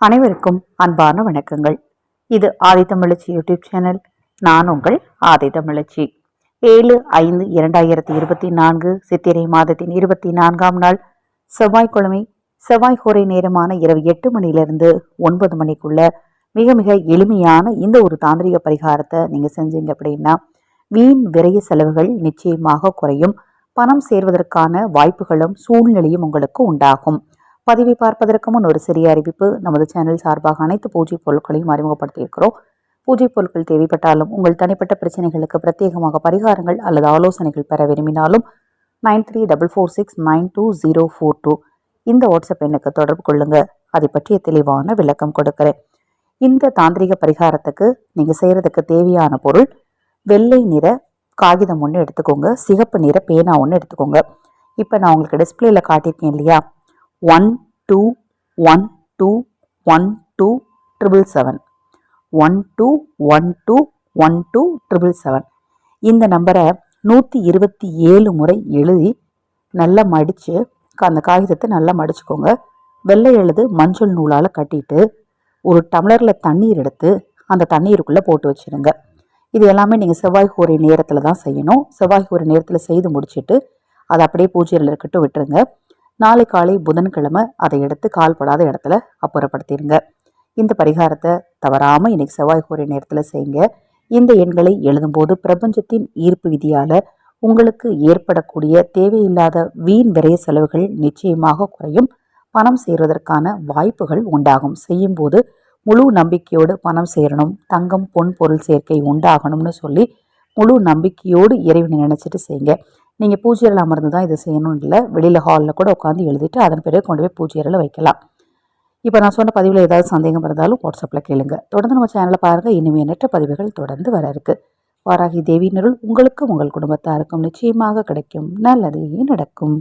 அனைவருக்கும் அன்பான வணக்கங்கள். இது ஆதித்தமிழச்சி யூடியூப் சேனல். நான் உங்கள் ஆதித்தமிழச்சி ஏழு ஐந்து இரண்டாயிரத்தி இருபத்தி நான்கு சித்திரை மாதத்தின் இருபத்தி நான்காம் நாள் செவ்வாய்க்கிழமை செவ்வாய்கோரை நேரமான இரவு எட்டு மணியிலிருந்து ஒன்பது மணிக்குள்ள மிக மிக எளிமையான இந்த ஒரு தாந்திரிக பரிகாரத்தை நீங்கள் செஞ்சீங்க அப்படின்னா வீண் விரைய செலவுகள் நிச்சயமாக குறையும். பணம் சேர்வதற்கான வாய்ப்புகளும் சூழ்நிலையும் உங்களுக்கு உண்டாகும். பதிவை பார்ப்பதற்கு முன் ஒரு சிறிய அறிவிப்பு. நமது சேனல் சார்பாக அனைத்து பூஜை பொருட்களையும் அறிமுகப்படுத்தியிருக்கிறோம். பூஜை பொருட்கள் தேவைப்பட்டாலும் உங்கள் தனிப்பட்ட பிரச்சனைகளுக்கு பிரத்யேகமாக பரிகாரங்கள் அல்லது ஆலோசனைகள் பெற விரும்பினாலும் nine three double four six nine two zero four two இந்த வாட்ஸ்அப் எண்ணுக்கு தொடர்பு கொள்ளுங்க. அதை பற்றிய தெளிவான விளக்கம் கொடுக்கிறேன். இந்த தாந்திரிக பரிகாரத்துக்கு நீங்கள் செய்கிறதுக்கு தேவையான பொருள் வெள்ளை நிற காகிதம் ஒன்று எடுத்துக்கோங்க. சிகப்பு நிற பேனா ஒன்று எடுத்துக்கோங்க. இப்போ நான் உங்களுக்கு டிஸ்பிளேல காட்டியிருக்கேன் இல்லையா? One two one two one two triple seven. One two one two one two triple seven. இந்த நம்பரை நூற்றி இருபத்தி ஏழு முறை எழுதி நல்லா மடித்து அந்த காகிதத்தை நல்லா மடிச்சுக்கோங்க. வெள்ளை எழுது மஞ்சள் நூலால் கட்டிட்டு ஒரு டம்ளரில் தண்ணீர் எடுத்து அந்த தண்ணீருக்குள்ளே போட்டு வச்சுருங்க. இது எல்லாமே நீங்கள் செவ்வாய் கூரை நேரத்தில் தான் செய்யணும். செவ்வாய் கூரை நேரத்தில் செய்து முடிச்சுட்டு அதை அப்படியே பூஜையில் இருக்கட்டும் விட்டுருங்க. நாளை காலை புதன்கிழமை அதை எடுத்து கால்படாத இடத்துல அப்புறப்படுத்திடுங்க இந்த பரிகாரத்தை தவறாமல் இன்னைக்கு செவ்வாய் கூறிய நேரத்தில் செய்யுங்க. இந்த எண்களை எழுதும்போது பிரபஞ்சத்தின் ஈர்ப்பு விதியால் உங்களுக்கு ஏற்படக்கூடிய தேவையில்லாத வீண் விரைய செலவுகள் நிச்சயமாக குறையும். பணம் சேருவதற்கான வாய்ப்புகள் உண்டாகும். செய்யும்போது முழு நம்பிக்கையோடு பணம் சேரணும் தங்கம் பொன் பொருள் சேர்க்கை உண்டாகணும்னு சொல்லி முழு நம்பிக்கையோடு இறைவனை நினச்சிட்டு செய்யுங்க. நீங்கள் பூஜையில் அமர்ந்து தான் இதை செய்யணும்னு இல்லை. வெளியில் ஹாலில் கூட உட்காந்து எழுதிட்டு அதன் பிறகு கொண்டு போய் பூஜையில் வைக்கலாம். இப்போ நான் சொன்ன பதிவில் ஏதாவது சந்தேகம் இருந்தாலும் வாட்ஸ்அப்பில் கேளுங்க. தொடர்ந்து நம்ம சேனலை பாருங்கள் இனிமே எண்ணற்ற பதிவுகள் தொடர்ந்து வர இருக்கு. வாராகி தேவி நிருள் உங்களுக்கும் உங்கள் குடும்பத்தாருக்கும் நிச்சயமாக கிடைக்கும். நல்லதே நடக்கும்.